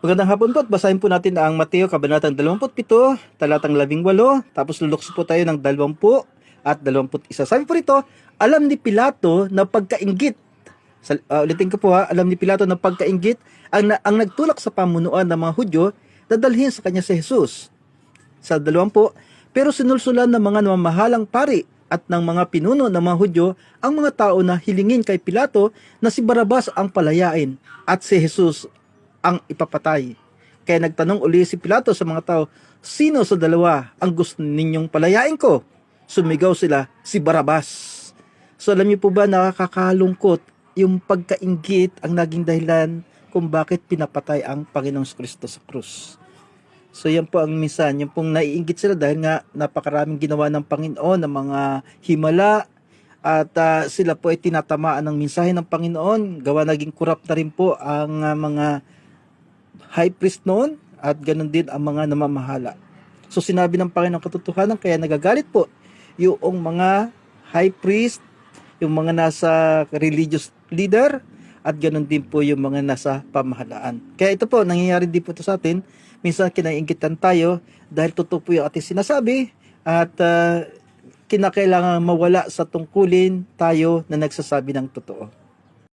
Magandang hapon po at basahin po natin ang Mateo Kabanatang 27, talatang 18, tapos lulukso po tayo ng 20 at 21. Sabi po rito, alam ni Pilato na pagkaingit, sa, uh, ulitin ko po ha, alam ni Pilato na pagkaingit ang, na, ang nagtulak sa pamunuan ng mga Hudyo, dadalhin sa kanya si Jesus. Sa 20, pero sinulsulan ng mga namamahalang pari at ng mga pinuno ng mga Hudyo ang mga tao na hilingin kay Pilato na si Barabas ang palayain at si Jesus ang ipapatay. Kaya nagtanong uli si Pilato sa mga tao, sino sa dalawa ang gusto ninyong palayain ko? Sumigaw sila, si Barabas. So alam niyo po ba nakakalungkot yung pagkaingit ang naging dahilan kung bakit pinapatay ang Panginoong Kristo sa krus. So yan po ang minsan, yung pong naiingit sila dahil nga napakaraming ginawa ng Panginoon ng mga himala at ah, sila po ay tinatamaan ng mensahe ng Panginoon. Gawa naging corrupt na rin po ang ah, mga high priest noon at ganun din ang mga namamahala. So sinabi ng Panginoon katotohanan kaya nagagalit po yung mga high priest, yung mga nasa religious leader at ganun din po yung mga nasa pamahalaan. Kaya ito po, nangyayari din po ito sa atin. Minsan kinaingitan tayo dahil totoo po yung ating sinasabi at ah, kinakailangan mawala sa tungkulin tayo na nagsasabi ng totoo.